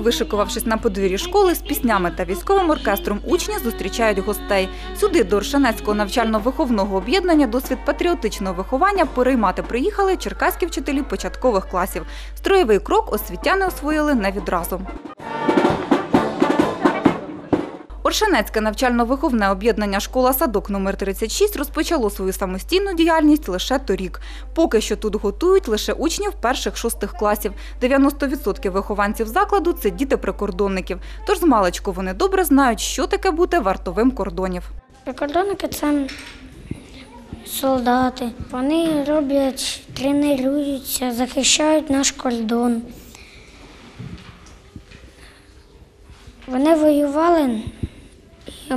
Вишикувавшись на подвір'ї школи з піснями та військовим оркестром, учні зустрічають гостей. Сюди до Оршанецького навчально-виховного об'єднання досвід патріотичного виховання переймати приїхали черкаські вчителі початкових класів. Строєвий крок освітяни освоїли не відразу. Оршанецьке навчально-виховне об'єднання школа-садок номер 36 розпочало свою самостійну діяльність лише торік. Поки що тут готують лише учнів перших-шостих класів. 90% вихованців закладу – це діти прикордонників. Тож з маличку вони добре знають, що таке бути вартовим кордонів. Прикордонники це солдати. Вони роблять, тренуються, захищають наш кордон. Вони воювали,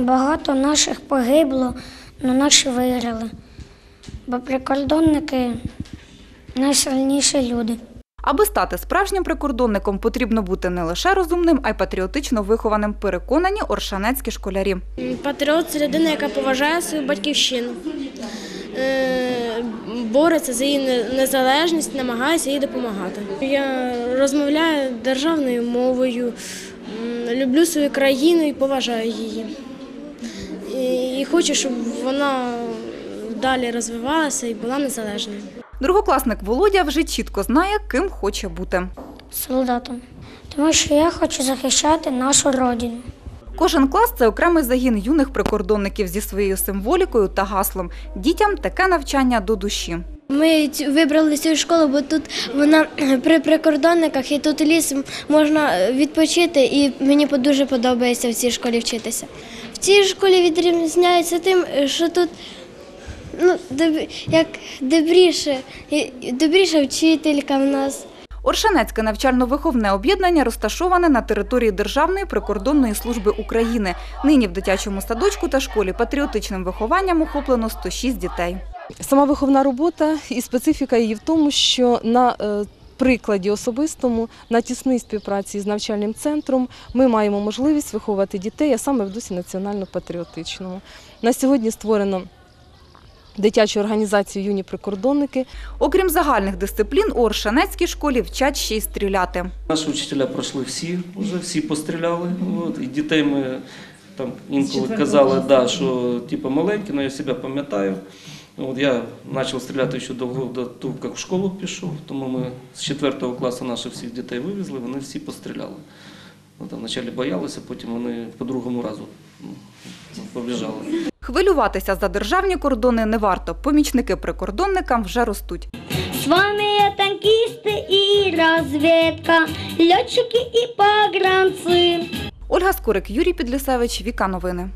багато наших погибло, але наші виграли. Бо прикордонники найсильніші люди. Аби стати справжнім прикордонником, потрібно бути не лише розумним, а й патріотично вихованим, переконані оршанецькі школярі. Патріот це людина, яка поважає свою батьківщину, е, бореться за її незалежність, намагається їй допомагати. Я розмовляю державною мовою, люблю свою країну і поважаю її. І, хочу, щоб вона далі розвивалася і була незалежною. Другокласник Володя вже чітко знає, ким хоче бути. солдатом. Тому що я хочу захищати нашу родину. Кожен клас це окремий загін юних прикордонників зі своєю символікою та гаслом. Дітям таке навчання до душі. Ми вибрали цю школу, бо тут вона при прикордонниках і тут ліс можна відпочити, і мені дуже подобається в цій школі вчитися. В цій школі відрізняється тим, що тут ну, як добріше, добріша вчителька в нас. Оршанецьке навчально-виховне об'єднання розташоване на території Державної прикордонної служби України. Нині в дитячому садочку та школі патріотичним вихованням охоплено 106 дітей. Сама виховна робота і специфіка її в тому, що на е, прикладі особистому, на тісній співпраці з навчальним центром ми маємо можливість виховувати дітей, а саме в дусі національно-патріотичного. На сьогодні створено дитячу організацію Юні прикордонники. Окрім загальних дисциплін, у Оршанецькій школі вчать ще й стріляти. Наші вчителя пройшли всі, вже всі постріляли. От, і дітей ми там інколи казали, да, що типу маленькі, але я себе пам'ятаю. От я почав стріляти ще до, до того, як в школу пішов, тому ми з 4 класу наших всіх дітей вивезли, вони всі постріляли. Ну, там вначалі боялися, потім вони по другому разу ну, побіжали. Хвилюватися за державні кордони не варто. Помічники прикордонникам вже ростуть. С вами танкисты и разведка, летчики и погранцы. Ольга Скорик, Юрій Підлісевич, Віка Новини.